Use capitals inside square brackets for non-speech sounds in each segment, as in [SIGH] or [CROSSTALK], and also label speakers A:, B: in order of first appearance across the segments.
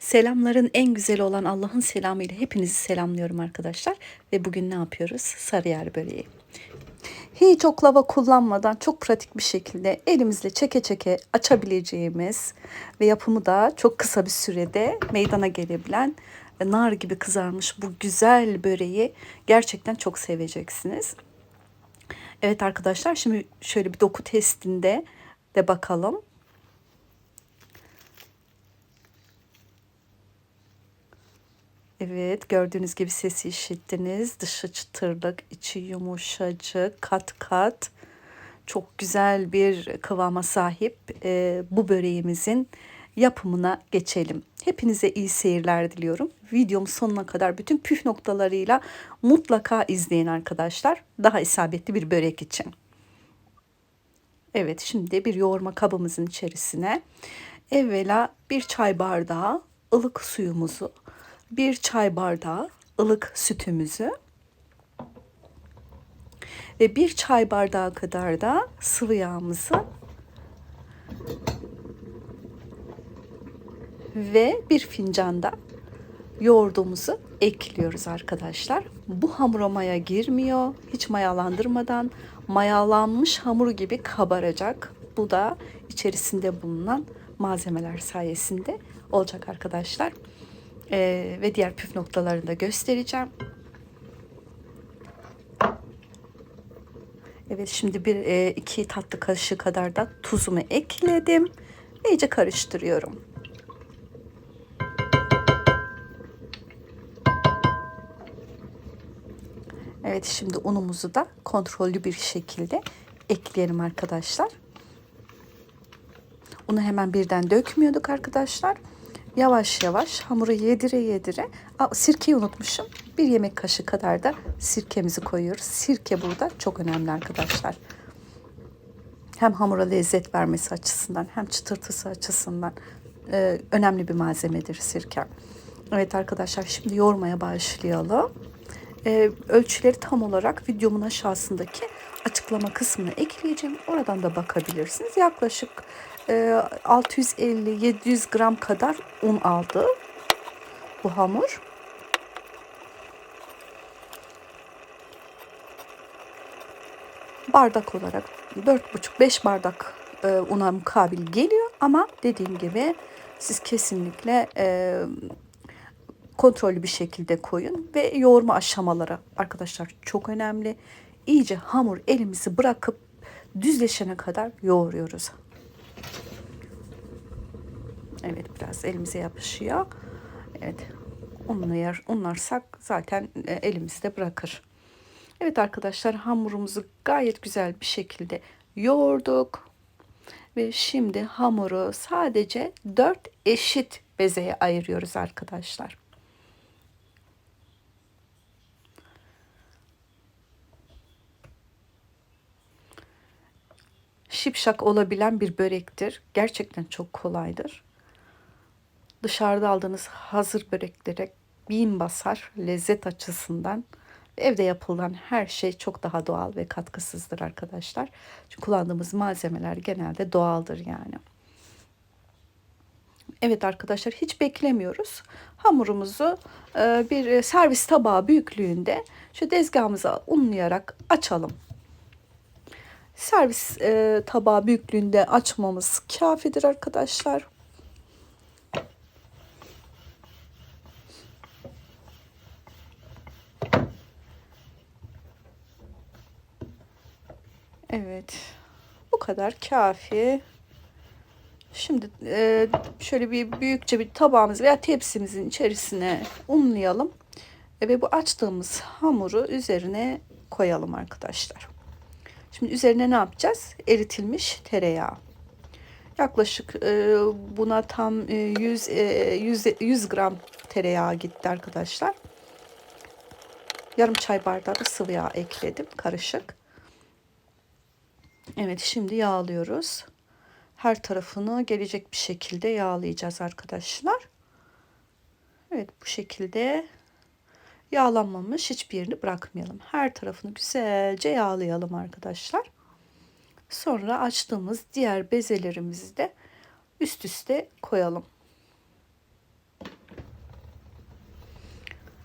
A: Selamların en güzeli olan Allah'ın selamıyla hepinizi selamlıyorum arkadaşlar. Ve bugün ne yapıyoruz? Sarıyer böreği. Hiç oklava kullanmadan çok pratik bir şekilde elimizle çeke çeke açabileceğimiz ve yapımı da çok kısa bir sürede meydana gelebilen e, nar gibi kızarmış bu güzel böreği gerçekten çok seveceksiniz. Evet arkadaşlar şimdi şöyle bir doku testinde de bakalım. Evet gördüğünüz gibi sesi işittiniz. Dışı çıtırlık, içi yumuşacık, kat kat. Çok güzel bir kıvama sahip e, bu böreğimizin yapımına geçelim. Hepinize iyi seyirler diliyorum. Videom sonuna kadar bütün püf noktalarıyla mutlaka izleyin arkadaşlar. Daha isabetli bir börek için. Evet şimdi bir yoğurma kabımızın içerisine evvela bir çay bardağı ılık suyumuzu bir çay bardağı ılık sütümüzü ve bir çay bardağı kadar da sıvı yağımızı ve bir fincanda yoğurdumuzu ekliyoruz arkadaşlar. Bu hamura maya girmiyor. Hiç mayalandırmadan mayalanmış hamur gibi kabaracak. Bu da içerisinde bulunan malzemeler sayesinde olacak arkadaşlar e, ve diğer püf noktalarını da göstereceğim. Evet şimdi bir e, iki tatlı kaşığı kadar da tuzumu ekledim. İyice karıştırıyorum. Evet şimdi unumuzu da kontrollü bir şekilde ekleyelim arkadaşlar. Unu hemen birden dökmüyorduk arkadaşlar yavaş yavaş hamuru yedire yedire. Aa, sirkeyi unutmuşum. Bir yemek kaşığı kadar da sirkemizi koyuyoruz. Sirke burada çok önemli arkadaşlar. Hem hamura lezzet vermesi açısından hem çıtırtısı açısından e, önemli bir malzemedir sirke. Evet arkadaşlar şimdi yoğurmaya başlayalım. E, ölçüleri tam olarak videomun aşağısındaki açıklama kısmına ekleyeceğim. Oradan da bakabilirsiniz. Yaklaşık 650-700 ee, gram kadar un aldı bu hamur. Bardak olarak 4,5-5 bardak e, una mukabil geliyor ama dediğim gibi siz kesinlikle e, kontrollü bir şekilde koyun ve yoğurma aşamaları arkadaşlar çok önemli. İyice hamur elimizi bırakıp düzleşene kadar yoğuruyoruz. Evet biraz elimize yapışıyor. Evet unlayar, unlarsak zaten e, elimizde bırakır. Evet arkadaşlar hamurumuzu gayet güzel bir şekilde yoğurduk. Ve şimdi hamuru sadece 4 eşit bezeye ayırıyoruz arkadaşlar. Şipşak olabilen bir börektir. Gerçekten çok kolaydır dışarıda aldığınız hazır böreklere bin basar lezzet açısından. Evde yapılan her şey çok daha doğal ve katkısızdır arkadaşlar. Çünkü kullandığımız malzemeler genelde doğaldır yani. Evet arkadaşlar hiç beklemiyoruz. Hamurumuzu e, bir servis tabağı büyüklüğünde şu tezgahımıza unlayarak açalım. Servis e, tabağı büyüklüğünde açmamız kafidir arkadaşlar. Evet. Bu kadar kafi. Şimdi e, şöyle bir büyükçe bir tabağımız veya tepsimizin içerisine unlayalım. E, ve bu açtığımız hamuru üzerine koyalım arkadaşlar. Şimdi üzerine ne yapacağız? Eritilmiş tereyağı. Yaklaşık e, buna tam e, 100, e, 100, 100 gram tereyağı gitti arkadaşlar. Yarım çay bardağı da sıvı yağ ekledim karışık. Evet şimdi yağlıyoruz. Her tarafını gelecek bir şekilde yağlayacağız arkadaşlar. Evet bu şekilde yağlanmamış hiçbir yerini bırakmayalım. Her tarafını güzelce yağlayalım arkadaşlar. Sonra açtığımız diğer bezelerimizi de üst üste koyalım.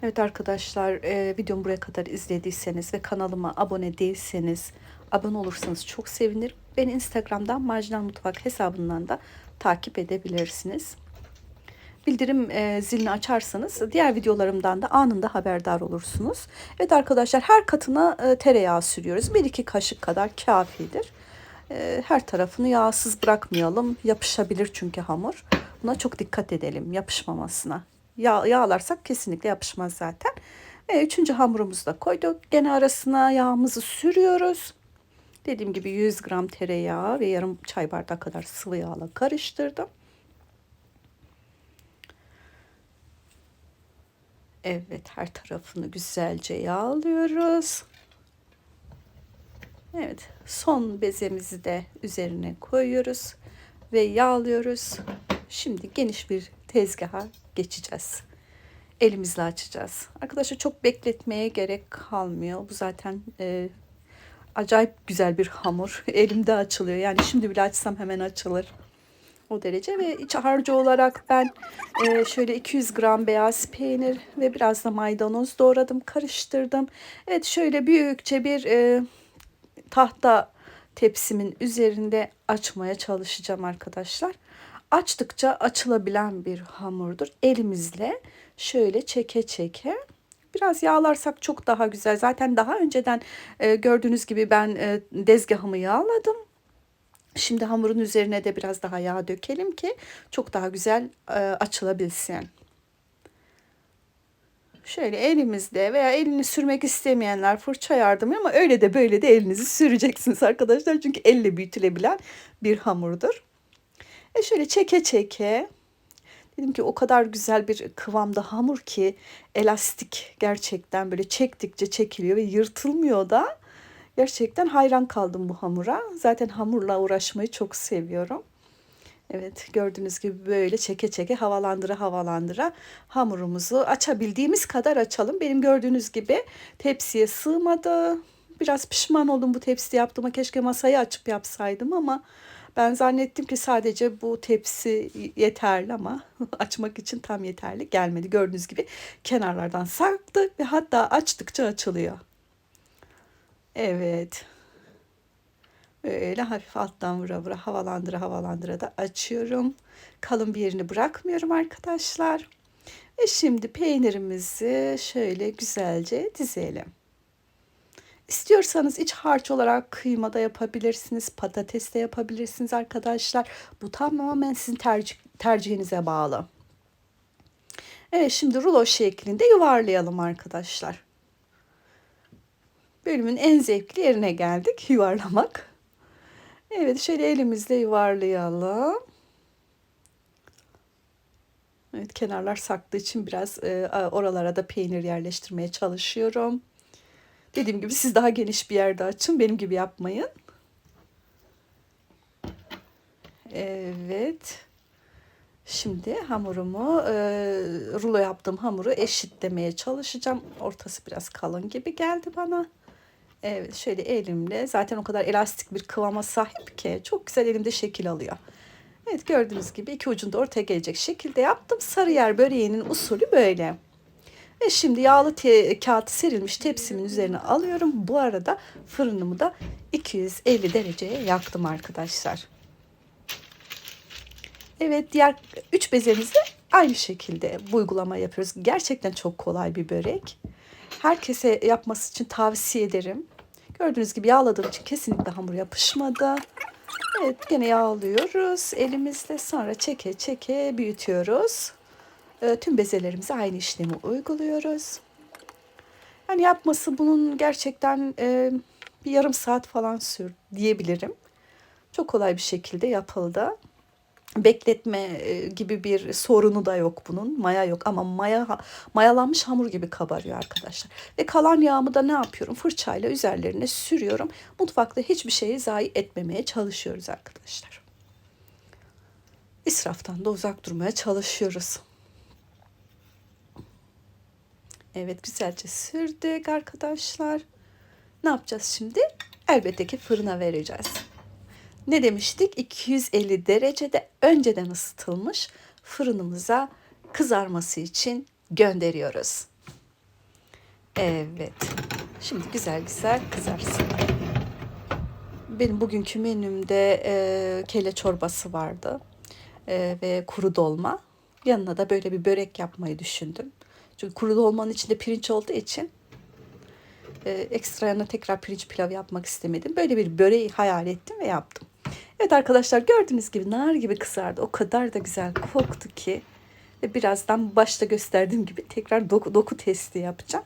A: Evet arkadaşlar videomu buraya kadar izlediyseniz ve kanalıma abone değilseniz abone olursanız çok sevinirim. Beni Instagram'dan Marjinal Mutfak hesabından da takip edebilirsiniz. Bildirim e, zilini açarsanız diğer videolarımdan da anında haberdar olursunuz. Evet arkadaşlar her katına e, tereyağı sürüyoruz. 1-2 kaşık kadar kafidir. E, her tarafını yağsız bırakmayalım. Yapışabilir çünkü hamur. Buna çok dikkat edelim yapışmamasına. Yağ, yağlarsak kesinlikle yapışmaz zaten. Ve üçüncü hamurumuzu da koyduk. Gene arasına yağımızı sürüyoruz. Dediğim gibi 100 gram tereyağı ve yarım çay bardağı kadar sıvı yağla karıştırdım. Evet her tarafını güzelce yağlıyoruz. Evet son bezemizi de üzerine koyuyoruz ve yağlıyoruz. Şimdi geniş bir tezgaha geçeceğiz. Elimizle açacağız. Arkadaşlar çok bekletmeye gerek kalmıyor. Bu zaten e, acayip güzel bir hamur. [LAUGHS] Elimde açılıyor. Yani şimdi bile açsam hemen açılır. O derece ve iç harcı olarak ben e, şöyle 200 gram beyaz peynir ve biraz da maydanoz doğradım, karıştırdım. Evet şöyle büyükçe bir e, tahta tepsimin üzerinde açmaya çalışacağım arkadaşlar. Açtıkça açılabilen bir hamurdur. Elimizle şöyle çeke çeke Biraz yağlarsak çok daha güzel. Zaten daha önceden e, gördüğünüz gibi ben e, dezgahımı yağladım. Şimdi hamurun üzerine de biraz daha yağ dökelim ki çok daha güzel e, açılabilsin. Şöyle elimizde veya elini sürmek istemeyenler fırça yardımı ama öyle de böyle de elinizi süreceksiniz arkadaşlar. Çünkü elle büyütülebilen bir hamurdur. E şöyle çeke çeke dedim ki o kadar güzel bir kıvamda hamur ki elastik gerçekten böyle çektikçe çekiliyor ve yırtılmıyor da. Gerçekten hayran kaldım bu hamura. Zaten hamurla uğraşmayı çok seviyorum. Evet gördüğünüz gibi böyle çeke çeke havalandıra havalandıra hamurumuzu açabildiğimiz kadar açalım. Benim gördüğünüz gibi tepsiye sığmadı. Biraz pişman oldum bu tepsi yaptığıma. Keşke masayı açıp yapsaydım ama ben zannettim ki sadece bu tepsi yeterli ama [LAUGHS] açmak için tam yeterli gelmedi. Gördüğünüz gibi kenarlardan sarktı ve hatta açtıkça açılıyor. Evet. Böyle hafif alttan vura vura havalandıra havalandıra da açıyorum. Kalın bir yerini bırakmıyorum arkadaşlar. Ve şimdi peynirimizi şöyle güzelce dizelim. İstiyorsanız iç harç olarak kıyma da yapabilirsiniz, patates de yapabilirsiniz arkadaşlar. Bu tamamen sizin tercih, tercihinize bağlı. Evet şimdi rulo şeklinde yuvarlayalım arkadaşlar. Bölümün en zevkli yerine geldik [LAUGHS] yuvarlamak. Evet şöyle elimizle yuvarlayalım. Evet kenarlar saklı için biraz e, oralara da peynir yerleştirmeye çalışıyorum. Dediğim gibi siz daha geniş bir yerde açın. Benim gibi yapmayın. Evet. Şimdi hamurumu, e, rulo yaptığım hamuru eşitlemeye çalışacağım. Ortası biraz kalın gibi geldi bana. Evet şöyle elimle zaten o kadar elastik bir kıvama sahip ki çok güzel elimde şekil alıyor. Evet gördüğünüz gibi iki ucunda ortaya gelecek şekilde yaptım. Sarıyer böreğinin usulü böyle. Ve şimdi yağlı te- kağıt serilmiş tepsimin üzerine alıyorum. Bu arada fırınımı da 250 dereceye yaktım arkadaşlar. Evet diğer 3 bezemizi aynı şekilde bu uygulama yapıyoruz. Gerçekten çok kolay bir börek. Herkese yapması için tavsiye ederim. Gördüğünüz gibi yağladığım için kesinlikle hamur yapışmadı. Evet gene yağlıyoruz elimizle sonra çeke çeke büyütüyoruz. E, tüm bezelerimize aynı işlemi uyguluyoruz. Yani yapması bunun gerçekten e, bir yarım saat falan sür diyebilirim. Çok kolay bir şekilde yapıldı bekletme e, gibi bir sorunu da yok bunun. Maya yok ama maya mayalanmış hamur gibi kabarıyor arkadaşlar. Ve kalan yağımı da ne yapıyorum? Fırçayla üzerlerine sürüyorum. Mutfakta hiçbir şeyi zayi etmemeye çalışıyoruz arkadaşlar. İsraftan da uzak durmaya çalışıyoruz. Evet güzelce sürdük arkadaşlar. Ne yapacağız şimdi? Elbette ki fırına vereceğiz. Ne demiştik? 250 derecede önceden ısıtılmış fırınımıza kızarması için gönderiyoruz. Evet. Şimdi güzel güzel kızarsın. Benim bugünkü menümde e, kelle çorbası vardı E, ve kuru dolma. Yanına da böyle bir börek yapmayı düşündüm. Çünkü kuru dolmanın içinde pirinç olduğu için e, ekstra yanına tekrar pirinç pilav yapmak istemedim. Böyle bir böreği hayal ettim ve yaptım. Evet arkadaşlar gördüğünüz gibi nar gibi kızardı. O kadar da güzel koktu ki. Ve birazdan başta gösterdiğim gibi tekrar doku, doku testi yapacağım.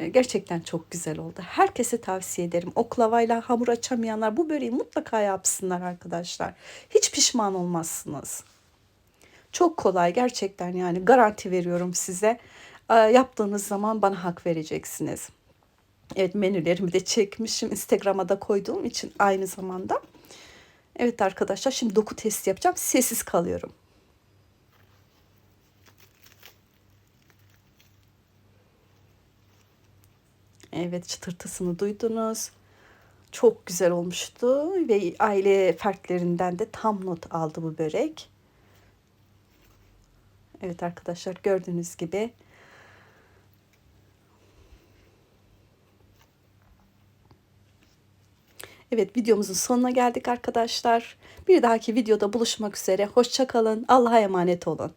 A: E, Gerçekten çok güzel oldu. Herkese tavsiye ederim. Oklavayla hamur açamayanlar bu böreği mutlaka yapsınlar arkadaşlar. Hiç pişman olmazsınız. Çok kolay gerçekten yani garanti veriyorum size. E, Yaptığınız zaman bana hak vereceksiniz. Evet menülerimi de çekmişim. Instagram'a da koyduğum için aynı zamanda. Evet arkadaşlar şimdi doku testi yapacağım. Sessiz kalıyorum. Evet çıtırtısını duydunuz. Çok güzel olmuştu ve aile fertlerinden de tam not aldı bu börek. Evet arkadaşlar gördüğünüz gibi Evet videomuzun sonuna geldik arkadaşlar. Bir dahaki videoda buluşmak üzere. Hoşça kalın. Allah'a emanet olun.